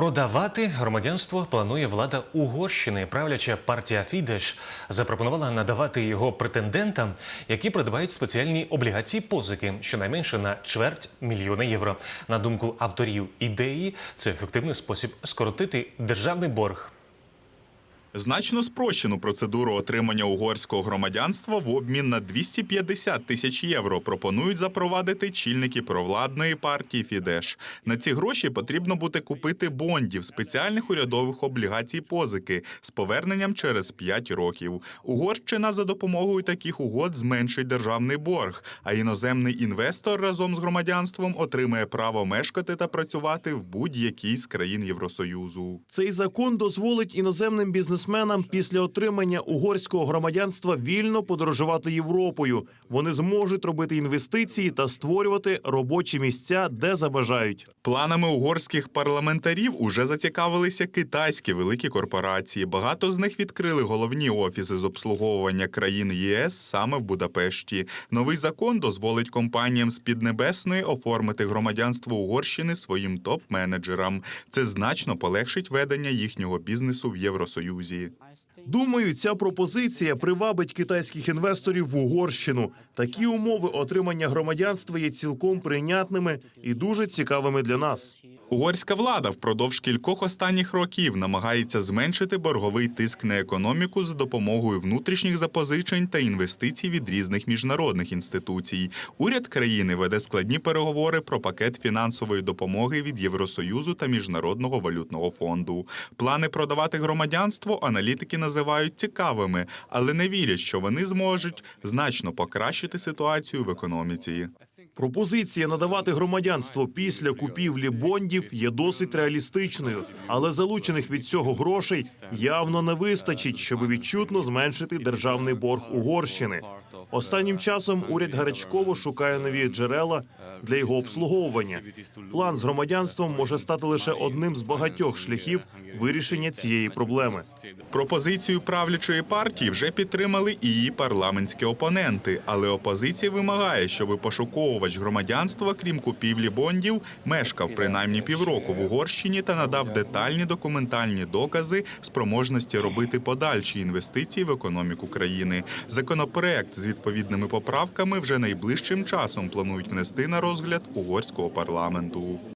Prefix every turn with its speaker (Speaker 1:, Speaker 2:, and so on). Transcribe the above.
Speaker 1: Продавати громадянство планує влада Угорщини. Правляча партія Фідеш запропонувала надавати його претендентам, які придбають спеціальні облігації позики, щонайменше на чверть мільйона євро. На думку авторів ідеї, це ефективний спосіб скоротити державний борг.
Speaker 2: Значно спрощену процедуру отримання угорського громадянства в обмін на 250 тисяч євро пропонують запровадити чільники провладної партії Фідеш. На ці гроші потрібно буде купити бондів спеціальних урядових облігацій позики з поверненням через 5 років. Угорщина за допомогою таких угод зменшить державний борг, а іноземний інвестор разом з громадянством отримає право мешкати та працювати в будь-якій з країн Євросоюзу.
Speaker 3: Цей закон дозволить іноземним бізнесменам після отримання угорського громадянства вільно подорожувати Європою. Вони зможуть робити інвестиції та створювати робочі місця, де забажають.
Speaker 2: Планами угорських парламентарів уже зацікавилися китайські великі корпорації. Багато з них відкрили головні офіси з обслуговування країн ЄС саме в Будапешті. Новий закон дозволить компаніям з Піднебесної оформити громадянство Угорщини своїм топ-менеджерам. Це значно полегшить ведення їхнього бізнесу в Євросоюзі.
Speaker 3: Думаю, ця пропозиція привабить китайських інвесторів в Угорщину. Такі умови отримання громадянства є цілком прийнятними і дуже цікавими для нас.
Speaker 2: Угорська влада впродовж кількох останніх років намагається зменшити борговий тиск на економіку за допомогою внутрішніх запозичень та інвестицій від різних міжнародних інституцій. Уряд країни веде складні переговори про пакет фінансової допомоги від Євросоюзу та Міжнародного валютного фонду. Плани продавати громадянство аналітики називають цікавими, але не вірять, що вони зможуть значно покращити ситуацію в економіці.
Speaker 3: Пропозиція надавати громадянство після купівлі бондів є досить реалістичною, але залучених від цього грошей явно не вистачить, щоб відчутно зменшити державний борг Угорщини. Останнім часом уряд гарячково шукає нові джерела для його обслуговування. План з громадянством може стати лише одним з багатьох шляхів вирішення цієї проблеми.
Speaker 2: Пропозицію правлячої партії вже підтримали і її парламентські опоненти, але опозиція вимагає, щоб пошуковувач громадянства, крім купівлі бондів, мешкав принаймні півроку в Угорщині та надав детальні документальні докази спроможності робити подальші інвестиції в економіку країни. Законопроект з відповідними поправками вже найближчим часом планують внести на розгляд угорського парламенту.